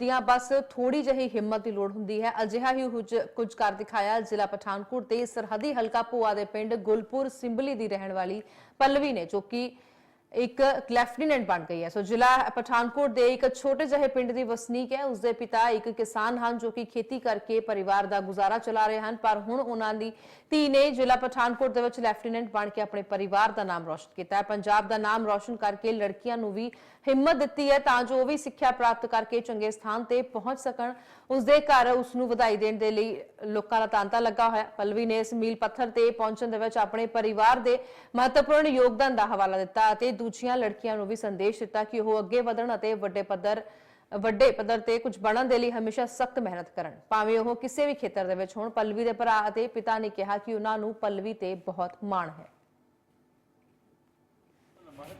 ਹੁੰਦੀਆਂ, ਬਸ ਥੋੜੀ ਜਿਹੀ ਹਿੰਮਤ ਦੀ ਲੋੜ ਹੁੰਦੀ ਹੈ। ਅਜਿਹਾ ਹੀ ਕੁਝ ਕਰ ਦਿਖਾਇਆ ਜ਼ਿਲ੍ਹਾ ਪਠਾਨਕੋਟ ਦੇ ਸਰਹੱਦੀ ਹਲਕਾ ਭੋਆ ਦੇ ਪਿੰਡ ਗੁਲਪੁਰ ਸਿੰਬਲੀ ਦੀ ਰਹਿਣ ਵਾਲੀ ਪੱਲਵੀ ਨੇ, ਜੋ ਕਿ ਇੱਕ ਲੈਫਟੀਨੈਂਟ ਬਣ ਗਈ ਹੈ। ਸੋ ਜ਼ਿਲ੍ਹਾ ਪਠਾਨਕੋਟ ਦੇ ਇੱਕ ਛੋਟੇ ਜਿਹੇ ਪਿੰਡ ਦੀ ਵਸਨੀਕ ਹੈ। ਉਸਦੇ ਪਿਤਾ ਇੱਕ ਕਿਸਾਨ ਹਨ ਜੋ ਕਿ ਖੇਤੀ ਕਰਕੇ ਪਰਿਵਾਰ ਦਾ ਗੁਜ਼ਾਰਾ ਚਲਾ ਰਹੇ ਹਨ, ਪਰ ਹੁਣ ਉਹਨਾਂ ਦੀ ਧੀ ਨੇ ਜ਼ਿਲ੍ਹਾ ਪਠਾਨਕੋਟ ਦੇ ਵਿੱਚ ਲੈਫਟੀਨੈਂਟ ਬਣ ਕੇ ਆਪਣੇ ਪਰਿਵਾਰ ਦਾ ਨਾਮ ਰੌਸ਼ਨ ਕੀਤਾ ਹੈ। ਪੰਜਾਬ ਦਾ ਨਾਮ ਰੌਸ਼ਨ ਕਰਕੇ ਲੜਕੀਆਂ ਨੂੰ ਵੀ ਹਿੰਮਤ ਦਿੱਤੀ ਹੈ ਤਾਂ ਜੋ ਉਹ ਵੀ ਸਿੱਖਿਆ ਪ੍ਰਾਪਤ ਕਰਕੇ ਚੰਗੇ ਸਥਾਨ ਤੇ ਪਹੁੰਚ ਸਕਣ। ਉਸਦੇ ਘਰ ਉਸ ਨੂੰ ਵਧਾਈ ਦੇਣ ਦੇ ਲਈ ਲੋਕਾਂ ਦਾ ਤਾਂਤਾ ਲੱਗਾ ਹੋਇਆ ਪਲਵੀ ਨੇ ਇਸ ਮੀਲ ਪੱਥਰ ਤੇ ਪਹੁੰਚਣ ਦੇ ਵਿੱਚ ਆਪਣੇ ਪਰਿਵਾਰ ਦੇ ਮਹੱਤਵਪੂਰਨ ਯੋਗਦਾਨ ਦਾ ਹਵਾਲਾ ਦਿੱਤਾ ਅਤੇ ਦੂਜੀਆਂ ਲੜਕੀਆਂ ਨੂੰ ਵੀ ਸੰਦੇਸ਼ ਦਿੱਤਾ ਕਿ ਉਹ ਅੱਗੇ ਵਧਣ ਅਤੇ ਵੱਡੇ ਪੱਧਰ ਵੱਡੇ ਪੱਧਰ ਤੇ ਕੁਝ ਬਣਨ ਦੇ ਲਈ ਹਮੇਸ਼ਾ ਸਖਤ ਮਿਹਨਤ ਕਰਨ। ਭਾਵੇਂ ਉਹ ਕਿਸੇ ਵੀ ਖੇਤਰ ਦੇ ਵਿੱਚ ਹੋਣ, ਪੱਲਵੀ ਦੇ ਭਰਾ ਅਤੇ ਪਿਤਾ ਨੇ ਕਿਹਾ ਕਿ ਉਹਨਾਂ ਨੂੰ ਪੱਲਵੀ ਤੇ ਬਹੁਤ ਮਾਣ ਹੈ।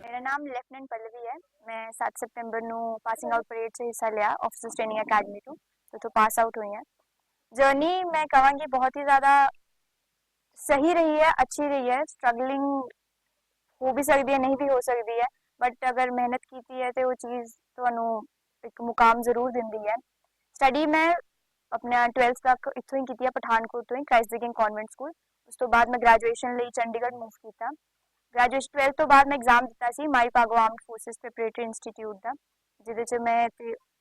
ਮੇਰਾ ਨਾਮ ਲੈਫਟੀਨੈਂਟ ਪੱਲਵੀ ਹੈ। ਮੈਂ 7 ਸਤੰਬਰ ਨੂੰ ਪਾਸਿੰਗ ਆਊਟ ਪਰੇਡ 'ਚ ਹਿੱਸਾ ਲਿਆ ਆਫਿਸਰ ਟ੍ਰੇਨਿੰਗ ਅਕੈਡਮੀ ਤੋਂ। ਤੇ ਤੋਂ ਪਾਸ ਆਊਟ ਹੋਈ ਹਾਂ। ਜਰਨੀ ਮੈਂ ਕਹਾਂਗੀ ਬਹੁਤ ਹੀ ਜ਼ਿਆਦਾ ਸਹੀ ਰਹੀ ਹੈ, ਅੱਛੀ ਰਹੀ ਹੈ। ਸਟਰਗਲਿੰਗ ਹੋ ਵੀ ਸਕਦੀ ਹੈ ਨਹੀਂ ਵੀ ਹੋ ਸਕਦੀ ਹੈ ਬਟ ਅਗਰ ਮਿਹਨਤ ਕੀਤੀ ਹੈ ਤੇ ਉਹ ਚੀਜ਼ ਤੁਹਾਨੂੰ ਇੱਕ ਮੁਕਾਮ ਜ਼ਰੂਰ ਦਿੰਦੀ ਹੈ ਸਟੱਡੀ ਮੈਂ ਆਪਣਾ 12th ਤੱਕ ਇੱਥੋਂ ਹੀ ਕੀਤੀ ਹੈ ਪਠਾਨਕੋਟ ਤੋਂ ਹੀ Christ the King convent school ਉਸ ਤੋਂ ਬਾਅਦ ਮੈਂ ਗ੍ਰੈਜੂਏਸ਼ਨ ਲਈ ਚੰਡੀਗੜ੍ਹ ਮੂਵ ਕੀਤਾ ਗ੍ਰੈਜੂਏਸ਼ਨ 12th ਤੋਂ ਬਾਅਦ ਮੈਂ ਐਗਜ਼ਾਮ ਦਿੱਤਾ ਸੀ ਮਾਈ Bhago armed forces preparatory institute ਦਾ ਜਿਹਦੇ 'ਚ ਮੈਂ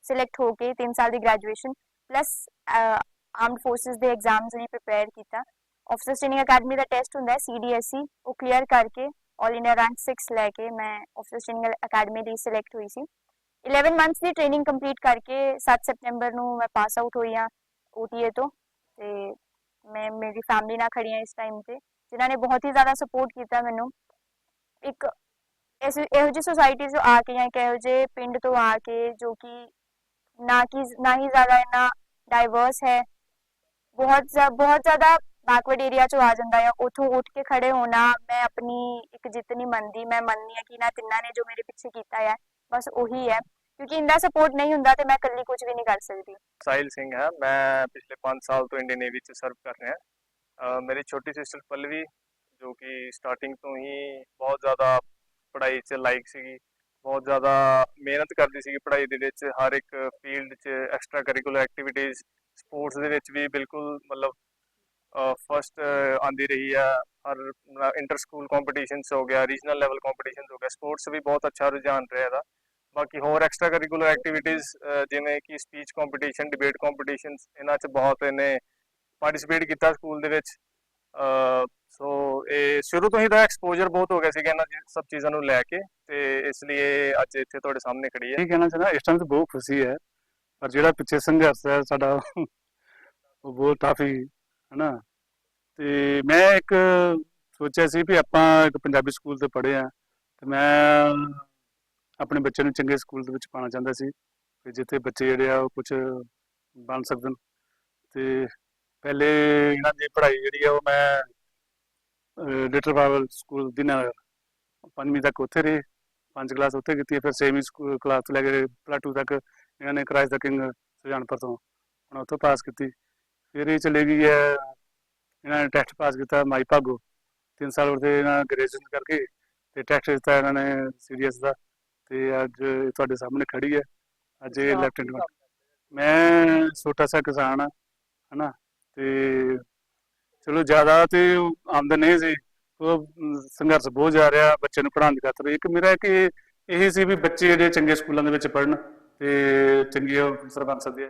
ਸਿਲੈਕਟ ਹੋ ਕੇ 3 ਸਾਲ ਦੀ ਗ੍ਰੈਜੂਏਸ਼ਨ ਪਲੱਸ ਆਰਮਡ ਫੋਰਸਿਸ ਦੇ ਐਗਜ਼ਾਮਸ ਲਈ ਪ੍ਰਿਪੇਅਰ ਕੀਤਾ ਆਫਿਸਰ ਟ੍ਰੇਨਿੰਗ ਅਕੈਡਮੀ ਦਾ ਟੈਸਟ ਹੁੰਦਾ ਹੈ ਸੀਡੀਐਸਈ ਉਹ ਕਲੀਅਰ ਕਰਕੇ ਆਲ ਇੰਡੀਆ ਰੈਂਕ 6 ਲੈ ਕੇ ਮੈਂ ਆਫਿਸਰ ਟ੍ਰੇਨਿੰਗ ਅਕੈਡਮੀ ਲਈ ਸਿਲੈਕਟ ਹੋਈ ਸੀ 11 ਮੰਥਸ ਦੀ ਟ੍ਰੇਨਿੰਗ ਕੰਪਲੀਟ ਕਰਕੇ 7 ਸਤੰਬਰ ਨੂੰ ਮੈਂ ਪਾਸ ਆਊਟ ਹੋਈ ਹਾਂ OTA ਤੋਂ ਤੇ ਮੈਂ ਮੇਰੀ ਫੈਮਿਲੀ ਨਾਲ ਖੜੀ ਹਾਂ ਇਸ ਟਾਈਮ ਤੇ ਜਿਨ੍ਹਾਂ ਨੇ ਬਹੁਤ ਹੀ ਜ਼ਿਆਦਾ ਸਪੋਰਟ ਕੀਤਾ ਮੈਨੂੰ ਇੱਕ ਇਸ ਇਹੋ ਜਿਹੀ ਸੁਸਾਇਟੀ ਤੋਂ ਆ ਕੇ ਜਾਂ ਇਹੋ ਜਿਹੇ ਪਿੰਡ ਤੋਂ ਆ ਕੇ ਜੋ ਕਿ ਨਾ ਕਿ ਨਾ ਹੀ ਜ਼ਿਆਦਾ ਇੰਨਾ ਡਾਈਵਰਸ ਹੈ ਬਹੁਤ ਬਹੁਤ ਜ਼ਿਆਦਾ ਬੈਕਵਰਡ ਏਰੀਆ ਚੋਂ ਆ ਜਾਂਦਾ ਹੈ ਉਥੋਂ ਉੱਠ ਕੇ ਖੜੇ ਹੋਣਾ, ਮੈਂ ਆਪਣੀ ਇੱਕ ਜਿੱਤ ਨਹੀਂ ਮੰਨਦੀ, ਮੈਂ ਮੰਨਦੀ ਹਾਂ ਕਿ ਇਹਨਾਂ ਤਿੰਨਾਂ ਨੇ ਜੋ ਮੇਰੇ ਪਿੱਛੇ ਕੀਤਾ ਹੈ ਬਸ ਉਹੀ ਹੈ, ਕਿਉਂਕਿ ਇੰਦਾ ਸਪੋਰਟ ਨਹੀਂ ਹੁੰਦਾ ਤੇ ਮੈਂ ਇਕੱਲੀ ਕੁਝ ਵੀ ਨਹੀਂ ਕਰ ਸਕਦੀ। ਸਾਹਿਲ ਸਿੰਘ ਹੈ, ਮੈਂ ਪਿਛਲੇ 5 ਸਾਲ ਤੋਂ ਇੰਡੀਅਨ ਨੇਵੀ 'ਚ ਸਰਵ ਕਰ ਰਿਹਾ। ਅਹ ਮੇਰੀ ਛੋਟੀ ਸਿਸਟਰ ਪਲਵੀ, ਜੋ ਕਿ ਸਟਾਰਟਿੰਗ ਤੋਂ ਹੀ ਬਹੁਤ ਜ਼ਿਆਦਾ ਪੜ੍ਹਾਈ 'ਚ ਲਾਈਕ ਸੀਗੀ, ਬਹੁਤ ਜ਼ਿਆਦਾ ਮਿਹਨਤ ਕਰਦੀ ਸੀਗੀ ਪੜ੍ਹਾਈ ਦੇ ਵਿੱਚ, ਹਰ ਇੱਕ ਫੀਲਡ 'ਚ ਐਕਸਟਰਾ ਕਰਿਕੂਲਰ ਐਕਟੀਵਿਟੀਜ਼ ਸਪੋਰਟਸ ਦੇ ਵਿੱਚ ਵੀ ਬਿਲਕੁਲ ਮਤਲਬ ਫਸਟ ਆਂਦੀ ਰਹੀ ਹੈ। ਹਰ ਇੰਟਰ ਸਕੂਲ ਕੰਪੀਟੀਸ਼ਨਸ ਹੋ ਗਿਆ ਰੀਜਨਲ ਲੈਵਲ ਕੰਪੀਟੀਸ਼ਨਸ ਹੋ ਗਿਆ। ਸਪੋਰਟਸ ਵੀ ਬਹੁਤ ਅੱਛਾ ਰੁਝਾਨ ਰਿਹਾ ਇਹਦਾ। ਬਾਕੀ ਹੋਰ ਐਕਸਟਰਾ ਕਰਿਕੂਲਰ ਐਕਟੀਵਿਟੀਜ਼ ਜਿਵੇਂ ਕਿ ਸਪੀਚ ਕੰਪੀਟੀਸ਼ਨ ਡਿਬੇਟ ਕੰਪੀਟੀਸ਼ਨਸ ਇਹਨਾਂ 'ਚ ਬਹੁਤ ਇਹਨੇ ਪਾਰਟਿਸਿਪੇਟ ਕੀਤਾ ਸਕੂਲ ਦੇ ਵਿੱਚ। ਸੋ ਇਹ ਸ਼ੁਰੂ ਤੋਂ ਹੀ ਤਾਂ ਐਕਸਪੋਜ਼ਰ ਬਹੁਤ ਹੋ ਗਿਆ ਸੀਗਾ ਇਹਨਾਂ ਸਭ ਚੀਜ਼ਾਂ ਨੂੰ ਲੈ ਕੇ ਤੇ ਇਸ ਲਈ ਇਹ ਅੱਜ ਇੱਥੇ ਤੁਹਾਡੇ ਸਾਹਮਣੇ ਖੜੀ ਹੈ। ਇਹ ਕਹਿਣਾ ਚਾਹੁੰਦਾ? ਇਸ ਟਾਈਮ ਤੇ ਬਹੁਤ ਖੁਸ਼ੀ ਹੈ। ਪਰ ਜਿਹੜਾ ਪਿੱਛੇ ਸੰਘਰਸ਼ ਹੈ, ਸਾਡਾ ਉਹ ਬਹੁਤ ਕਾਫੀ ਹਨਾ? ਤੇ ਮੈਂ ਇੱਕ ਸੋਚਿਆ ਸੀ ਵੀ ਆਪਾਂ ਇੱਕ ਪੰਜਾਬੀ ਸਕੂਲ ਤੇ ਪੜ੍ਹੇ ਆ ਤੇ ਮੈਂ ਆਪਣੇ ਬੱਚੇ ਨੂੰ ਚੰਗੇ ਸਕੂਲ ਦੇ ਵਿੱਚ ਪਾਉਣਾ ਚਾਹੁੰਦਾ ਸੀ ਕਿ ਜਿੱਥੇ ਬੱਚੇ ਜਿਹੜੇ ਆ ਉਹ ਕੁਝ ਬਣ ਸਕਣ। ਤੇ ਪਹਿਲੇ ਇਹਨਾਂ ਦੀ ਪੜ੍ਹਾਈ ਜਿਹੜੀ ਆ ਉਹ ਮੈਂ ਲਿਟਲ ਬਾਬਲ ਸਕੂਲ ਦਿਨਾਨਗਰ ਪੰਜਵੀਂ ਤੱਕ ਉੱਥੇ ਰਹੇ, ਪੰਜ ਕਲਾਸ ਉੱਥੇ ਕੀਤੀ ਫਿਰ ਛੇਵੀਂ ਸਕੂਲ ਕਲਾਸ ਤੋਂ ਲੈ ਕੇ ਪਲੱਸ 2 ਤੱਕ ਇਹਨਾਂ ਨੇ ਕ੍ਰਾਈਸਟ ਦਾ ਕਿੰਗ ਸੁਜਾਨਪੁਰ ਤੋਂ ਹੁਣ ਉੱਥੋਂ ਪਾਸ ਕੀਤੀ। ਫਿਰ ਇਹ ਚਲੇ ਗਈ ਹੈ ਇਹਨਾਂ ਨੇ ਟੈਸਟ ਪਾਸ ਕੀਤਾ ਮਾਈ ਭਾਗੋ। 3 ਸਾਲ ਉੱਥੇ ਇਹਨਾਂ ਗ੍ਰੈਜੂਏਸ਼ਨ ਕਰਕੇ ਤੇ ਟੈਸਟ ਦਿੱਤਾ ਇਹਨਾਂ ਨੇ ਸੀਰੀਅਸ ਦਾ ਤੇ ਅੱਜ ਤੁਹਾਡੇ ਸਾਹਮਣੇ ਖੜੀ ਹੈ। ਅੱਜ ਇਹ ਲੈਫਟੀਨੈਂਟ ਮੈਂ ਛੋਟਾ ਸਾ ਕਿਸਾਨ ਆ ਹਨਾ? ਤੇ ਚਲੋ ਜ਼ਿਆਦਾ ਤੇ ਆਮਦਨ ਨਹੀਂ ਸੀ ਉਹ ਸੰਘਰਸ਼ ਬਹੁਤ ਜਾ ਰਿਹਾ ਬੱਚੇ ਨੂੰ ਪੜ੍ਹਾਉਣ ਦੀ ਖਾਤਰ। ਇੱਕ ਮੇਰਾ ਕਿ ਇਹ ਸੀ ਵੀ ਬੱਚੇ ਜਿਹੜੇ ਚੰਗੇ ਸਕੂਲਾਂ ਦੇ ਵਿੱਚ ਪੜ੍ਹਨ ਤੇ ਚੰਗੇ ਸਕਦੇ ਆ